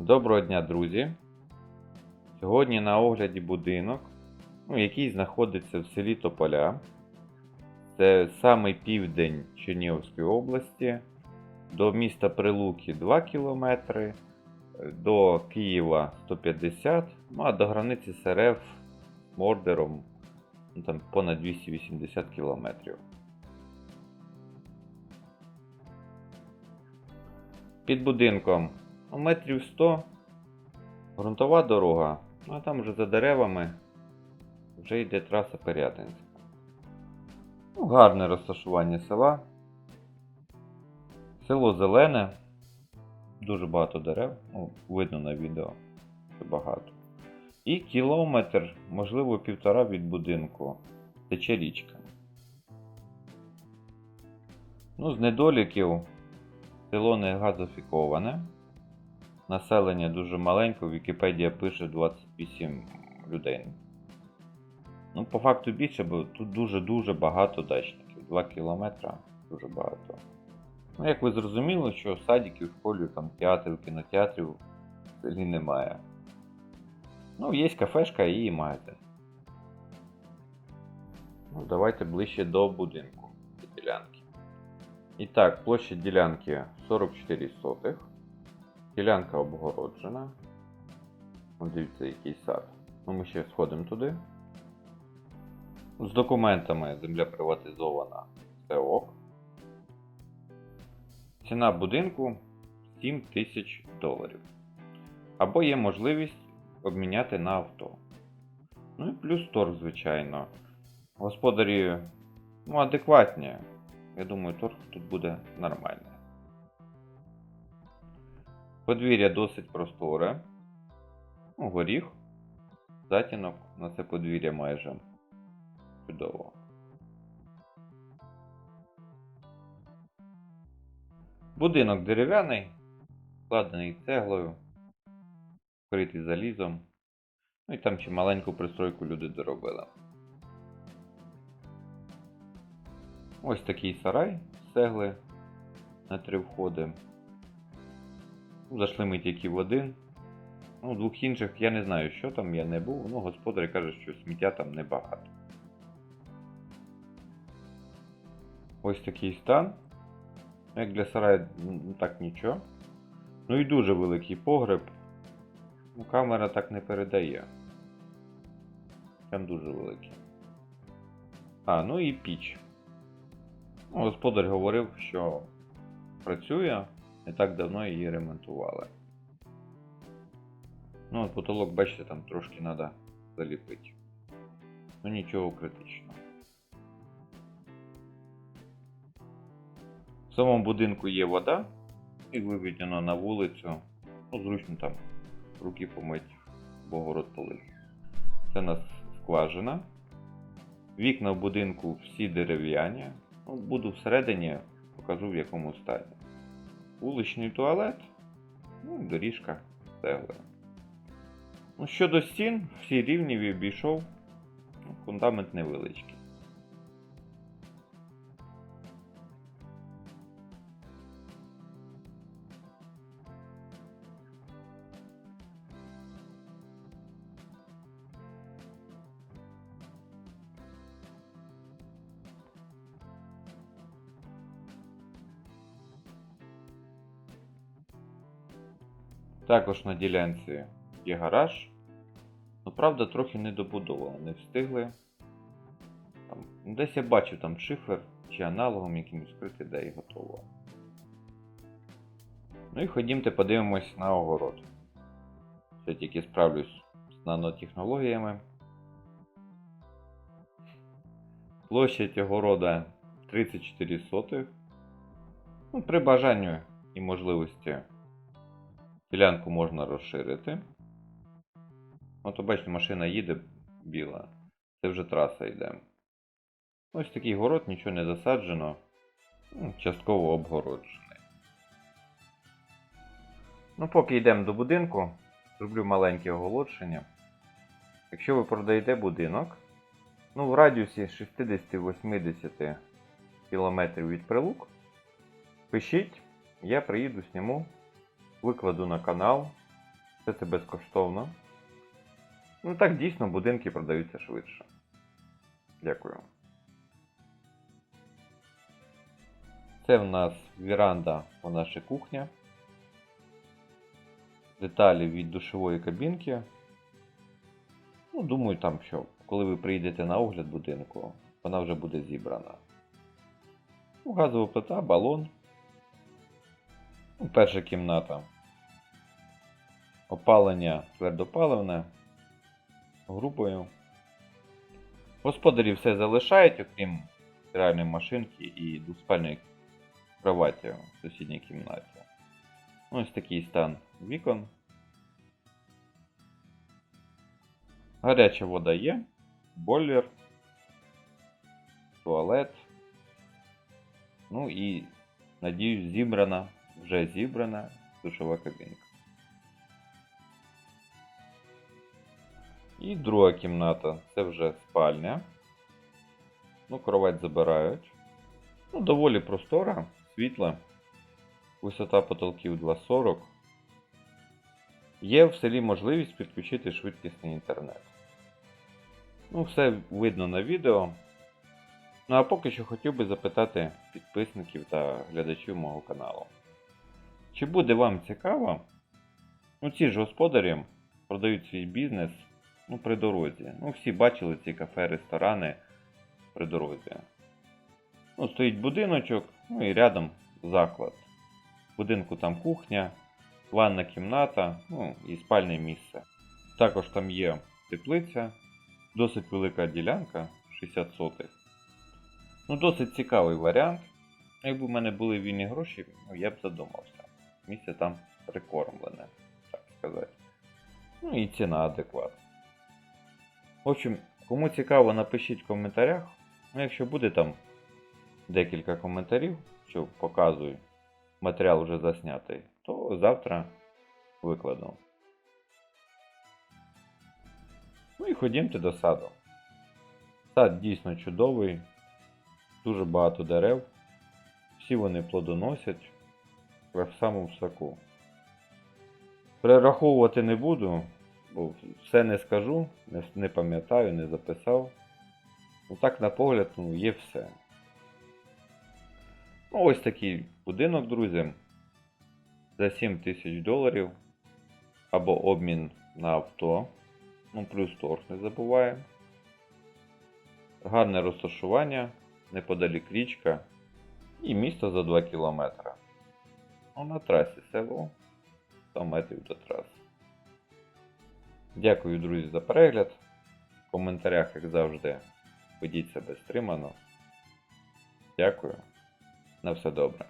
Доброго дня, друзі! Сьогодні на огляді будинок, ну, який знаходиться в селі Тополя. Це самий південь Чернігівської області. До міста Прилуки 2 км, до Києва 150 ну, а до границі з РФ Мордером ну, там, понад 280 км. Під будинком метрів 100 ґрунтова дорога, ну а там вже за деревами вже йде траса Пирятинська. Ну, гарне розташування села. Село зелене, дуже багато дерев, ну, видно на відео, це багато. І кілометр, можливо, півтора від будинку тече річка. Ну, з недоліків село не газофіковане. Населення дуже маленьке, Вікіпедія пише 28 людей. Ну, по факту більше, бо тут дуже-дуже багато дачників. 2 кілометри дуже багато. Ну, як ви зрозуміли, що садиків, школів, там, театрів, кінотеатрів в селі немає. Ну, є кафешка і магазин. Ну, давайте ближче до будинку, до ділянки. І так, площа ділянки 44 сотих. Ділянка обгороджена. От дивіться, який сад. Ну, ми ще сходимо туди. З документами земля приватизована. Це ок. Ціна будинку 7 тисяч доларів. Або є можливість обміняти на авто. Ну і плюс торг, звичайно. Господарі ну, адекватні. Я думаю, торг тут буде нормальний. Подвір'я досить просторе. Ну, горіх. Затінок на це подвір'я майже чудово. Будинок дерев'яний, складений цеглою, вкритий залізом. Ну і там ще маленьку пристройку люди доробили. Ось такий сарай з цегли на три входи. Ну, Зайшли ми тільки в один. Ну, двох інших я не знаю, що там, я не був. Ну, господар каже, що сміття там небагато. Ось такий стан. Ну, Як для сараю, ну так нічого. Ну і дуже великий погреб. Ну, камера так не передає. Прям дуже великий. А, ну і піч. Ну, господар говорив, що працює, не так давно її ремонтували. Ну, от потолок, бачите, там трошки треба заліпити. Ну нічого критичного. В самому будинку є вода і виведено на вулицю. Ну, зручно там руки помить, бо город полив. Це у нас скважина. Вікна в будинку всі дерев'яні. Ну, буду всередині, покажу в якому стані. Вуличний туалет, ну і доріжка цегли. Ну, щодо стін, всі рівні обійшов. Фундамент невеличкий. Також на ділянці є гараж. Ну, правда, трохи не добудовано, не встигли. Там, ну, десь я бачив там шифер чи аналогом якимось вкрити, де і готово. Ну і ходімте подивимось на огород. Ще тільки справлюсь з нанотехнологіями. Площадь огорода 34 сотих. Ну, при бажанню і можливості ділянку можна розширити. От бачите, машина їде біла. Це вже траса йде. Ось такий город, нічого не засаджено. Ну, частково обгороджений. Ну, поки йдемо до будинку, зроблю маленьке оголошення. Якщо ви продаєте будинок, ну в радіусі 60-80 км від прилук, пишіть, я приїду, сніму, викладу на канал, Все це безкоштовно. Ну так дійсно будинки продаються швидше. Дякую. Це в нас віранда, вона ще кухня. Деталі від душової кабінки. Ну, думаю, там що, коли ви приїдете на огляд будинку, вона вже буде зібрана. Ну, газова плита, балон. Ну, перша кімната. Опалення твердопаливне. Групою. Господарі все залишають, окрім стиральної машинки і двоспальної кроваті в сусідній кімнаті. Ну, Ось такий стан вікон. Гаряча вода є, бойлер, туалет. Ну і, надіюсь, зібрана, вже зібрана душова кабінка. І друга кімната це вже спальня. Ну, кровать забирають. Ну, доволі простора, світла. Висота потолків 2,40. Є в селі можливість підключити швидкісний інтернет. Ну, все видно на відео. Ну а поки що хотів би запитати підписників та глядачів мого каналу. Чи буде вам цікаво? Ну, ці ж господарі продають свій бізнес ну, при дорозі. Ну, всі бачили ці кафе, ресторани при дорозі. Ну, стоїть будиночок, ну і рядом заклад. В будинку там кухня, ванна кімната, ну і спальне місце. Також там є теплиця, досить велика ділянка 60 сотих. Ну, досить цікавий варіант. Якби в мене були вільні гроші, ну, я б задумався. Місце там прикормлене, так сказати. Ну і ціна адекватна. В общем, кому цікаво, напишіть в коментарях. Ну, якщо буде там декілька коментарів, що показую, матеріал вже заснятий, то завтра викладу. Ну і ходімте до саду. Сад дійсно чудовий, дуже багато дерев, всі вони плодоносять в самому соку. Перераховувати не буду, бо все не скажу, не, пам'ятаю, не записав. Ну так, на погляд, ну, є все. Ну, ось такий будинок, друзі. За 7 тисяч доларів. Або обмін на авто. Ну, плюс торг не забуваємо. Гарне розташування, неподалік річка. І місто за 2 кілометри. Ну, на трасі село. 100 метрів до траси. Дякую, друзі, за перегляд. В коментарях, як завжди, ведіть себе стримано. Дякую. На все добре.